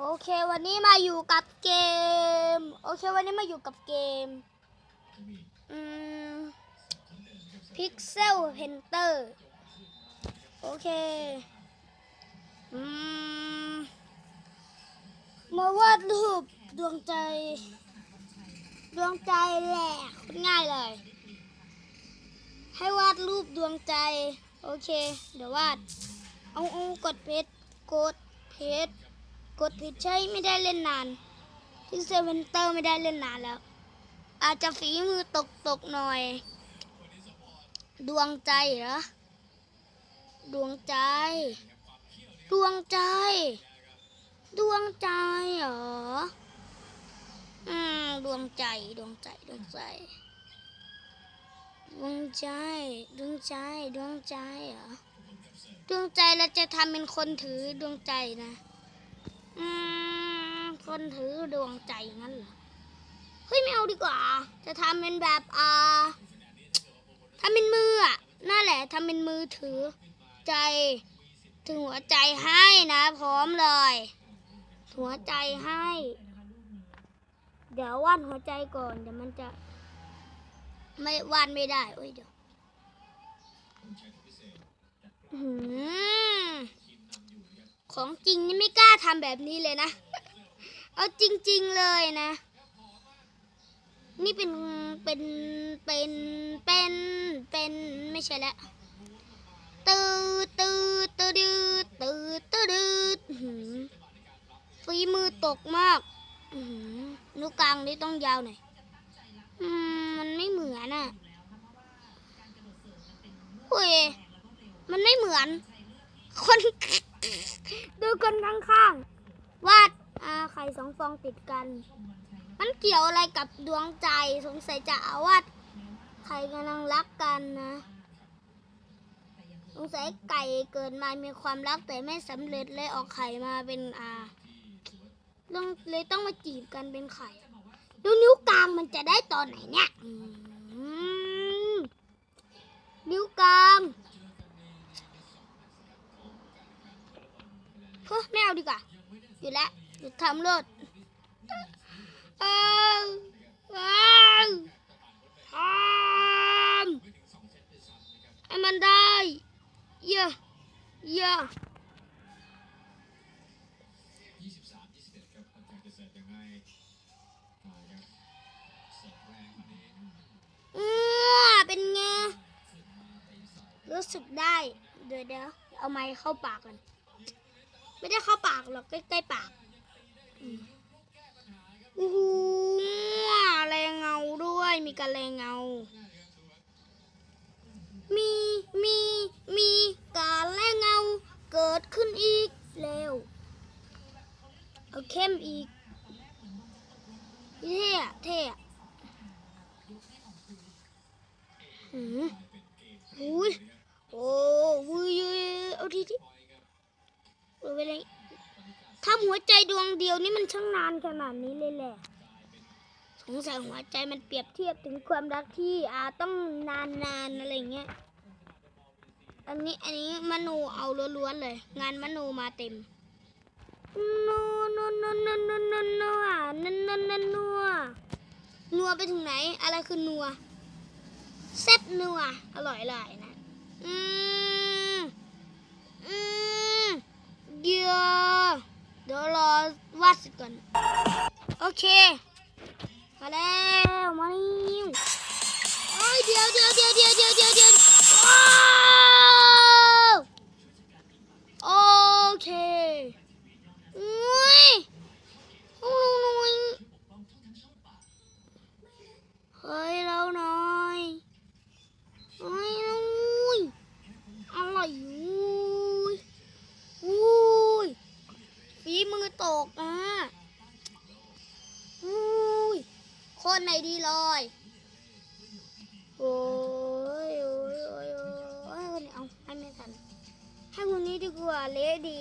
โอเควันนี้มาอยู่กับเกม โอเควันนี้มาอยู่กับเกมอืม Pixel Hunter โอเคอืมมาวาดรูปดวงใจ ดวงใจแหละง่ายเลย ให้วาดรูปดวงใจ โอเค เดี๋ยววาด เอาเอากดเพชรกดเพชร กดผิดใช่ไม่ได้เล่นนานที่เซเวนเตอร์ไม่ได้เล่นนานแล้ว อาจจะฝีมือตกตกหน่อย ดวงใจเหรอ ดวงใจ ดวงใจ ดวงใจเหรอ อืม ดวงใจ ดวงใจ ดวงใจ ดวงใจ ดวงใจ ดวงใจเหรอ ดวงใจเราจะทำเป็นคนถือดวงใจนะ อืมคนถือดวงใจงั้นเหรอ เฮ้ยไม่เอาดีกว่า จะทำเป็นแบบอ่าทำเป็นมืออะนั่นแหละทำเป็นมือถือใจ ถึงหัวใจให้นะพร้อมเลย หัวใจให้ เดี๋ยววาดหัวใจก่อนเดี๋ยวมันจะ ไม่วาดไม่ได้โอ้ยเดี๋ยว อื้อหือ ของจริงนี่ไม่กล้าทำแบบนี้เลยนะ เอาจริง ๆเลยนะ นี่เป็นเป็นเป็นเป็นเป็นไม่ใช่แล้วตืดตืดตืดตืดตืดตืดอื้อหือฝีมือตกมากนิ้วกลางนี่ต้องยาวหน่อยมันไม่เหมือนอะเฮ้ยมันไม่เหมือน คน ดูคนข้างๆวาดาไข่สองฟองติดกัน มันเกี่ยวอะไรกับดวงใจสงสัยจะเอาวาดไข่กำลังรักกันนะสงสัยไก่เกิดมามีความรักแต่ไม่สำเร็จเลยออกไข่มาเป็นอ่าต้องเลยต้องมาจีบกันเป็นไข่ ดูนิ้วกลางมันจะได้ตอนไหนเนี่ยนิ้วกลาง เฮ้ยไม่เอาดีกว่าอยู่แล้วหยุดทำรถเอาเอาทำให้มันได้เยอะเยอะอือเป็นไง รู้สึกได้ เดี๋ยวเดี๋ยวเอาไม้เข้าปากกัน ไม่ได้เข้าปากหรอกใกล้ๆปากอืมโอ้โหแรงเงาด้วย มีการแรงเงา มีมีมีการแรงเงา เกิดขึ้นอีกเร็วเอาเข้มอีกเท่ะเท่อะหืมอุ้ยโอ้วุ้ยเอาทีที เอาไปเลยทำหัวใจดวงเดียวนี่มันช่างนานขนาดนี้เลยแหละ สงสัยหัวใจมันเปรียบเทียบถึงความรักที่อาต้องนานๆอะไรเงี้ย อันนี้อันนี้มโนเอาล้วนๆเลย งานมโนมาเต็มโนโนโนโนโนโนนอะนันนันนันนัวนัวไปถึงไหน อะไรคือนัวแซ่บนัวอร่อยเลยนะ อืม มาแล้วมานี่โอ้ยเดี๋ยวเดี๋ยวเดี๋ยวเดี๋ยวเดี๋ยวเดี๋ยวเดี๋ยวโอเคอุ้ยอุ้ยเฮ้ยเราหน่อยเฮ้ยอุ้ยอะไรอุ้ยอุ้ยฝีมือตกอะ คนไหนดีเลยโอ้ยโอ้ยโอ้ยโอ้ยคนนี้เอาให้ไม่ทัน ให้คนนี้ดีกว่าเละดี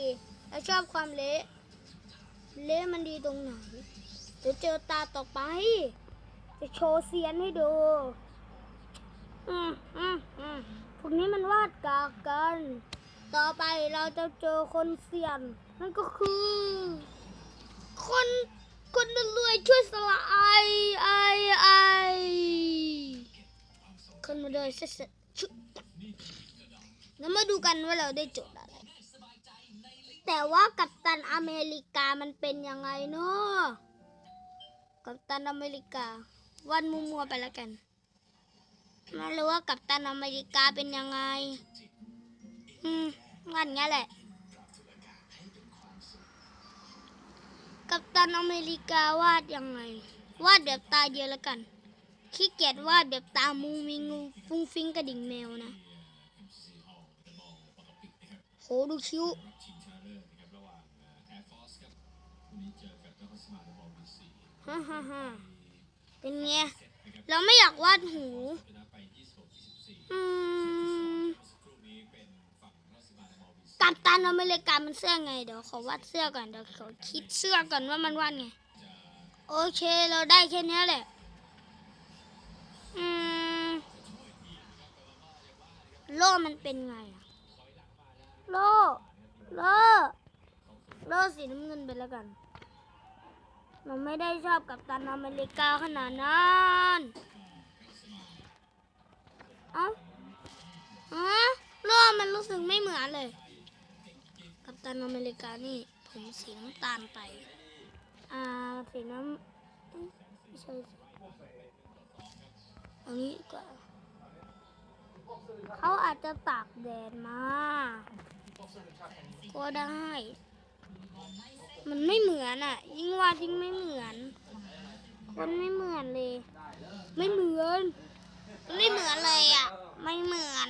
เราชอบความเละ เละมันดีตรงไหน เดี๋ยวเจอตาต่อไป จะโชว์เซียนให้ดู อืมอืมอืมพวกนี้มันวาดกากกัน ต่อไปเราจะเจอคนเสียงนั่นก็คือ เลยสร็จๆชุดแล้วมาดูกันว่าเราได้โจทย์อะไร แต่ว่ากัปตันอเมริกามันเป็นยังไงเนาะกัปตันอเมริกาวันมัวๆไปแล้วกันไม่รู้ว่ากัปตันอเมริกาเป็นยังไง อืมวันนี้แหละ กัปตันอเมริกาวาดยังไง วาดแบบตาเดียวแล้วกัน ขี้เกียจวาดแบบตามุงมิงฟุ้งฟิ้งกระดิ่งแมวนะโหดูคิ้วฮ่าฮ่าฮ่าเป็นไงเราไม่อยากวาดหูอืมกัปตันอเมริกามันเสื้อไง เดี๋ยวขอวาดเสื้อก่อน เดี๋ยวขอคิดเสื้อก่อนว่ามันวาดไง โอเคเราได้แค่นี้แหละ โล่มันเป็นไงอะโล่โล่โล่สีน้ำเงินไปแล้วกัน เราไม่ได้ชอบกับตันอเมริกาขนาดนั้นเอ้าฮะโล่มันรู้สึกไม่เหมือนเลย กัปตันอเมริกานี่ผมสีน้ำตาลไป อ่าสีน้ำไม่ใช่ อานี้ดีกว่าเขาอาจจะตากแดดมา ก็ได้ มันไม่เหมือนอะ ยิ่งวาดยิ่งไม่เหมือน มันไม่เหมือนเลย ไม่เหมือน ไม่เหมือนเลยอะ ไม่เหมือน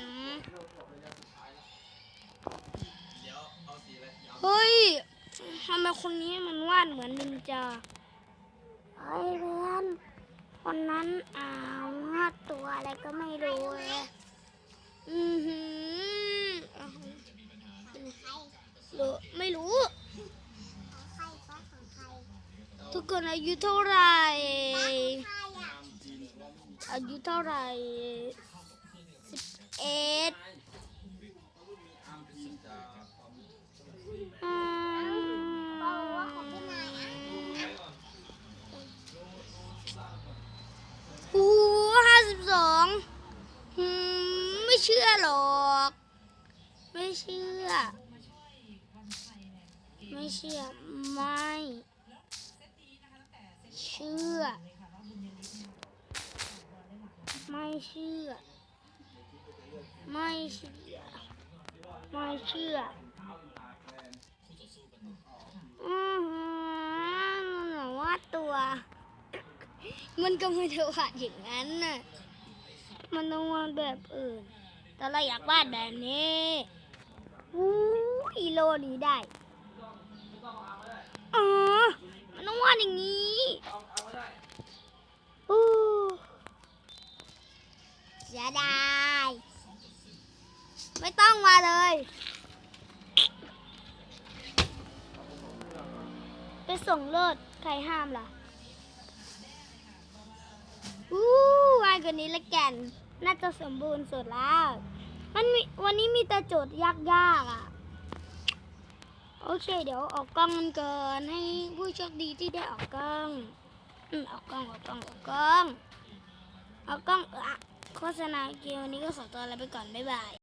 เฮ้ยทำไมคนนี้มันวาดเหมือนนินจาเฮ้ยเพื่อน คนนั้นอ่าวาดตัวอะไรก็ไม่รู้เลยอือหือหรือไม่รู้ ทุกคนอายุเท่าไหร่อายุเท่าไหร่สิบเอ็ดอืมหูห้าสิบสองหืมไม่ เชื่อหรอก ไม่เชื่อ ไม่เชื่อ ไม่ เชื่อ ไม่เชื่อ ไม่เชื่อ ไม่เชื่ออือหือมันบอกว่าตัว มันก็ไม่ได้วาดอย่างนั้นน่ะ มันต้องวาดแบบอื่น แต่เราอยากวาดแบบนี้อู้อีโลนี้ได้อ๋อมันต้องวาดอย่างนี้อู้เสียดายไม่ต้องมาเลย ไปส่งเลิศใครห้ามล่ะอู้วายกว่านี้ละกัน น่าจะสมบูรณ์สุดแล้วมันมีวันนี้มีแต่โจทย์ยากๆอะ โอเค เดี๋ยวออกกล้องกันเกินให้ผู้โชคดีที่ได้ออกกล้องอืมออกกล้องออกกล้องออกกล้องออกกล้องเอออะโฆษณาเกมวันนี้ก็ขอตัวลาไปก่อน บ๊ายบาย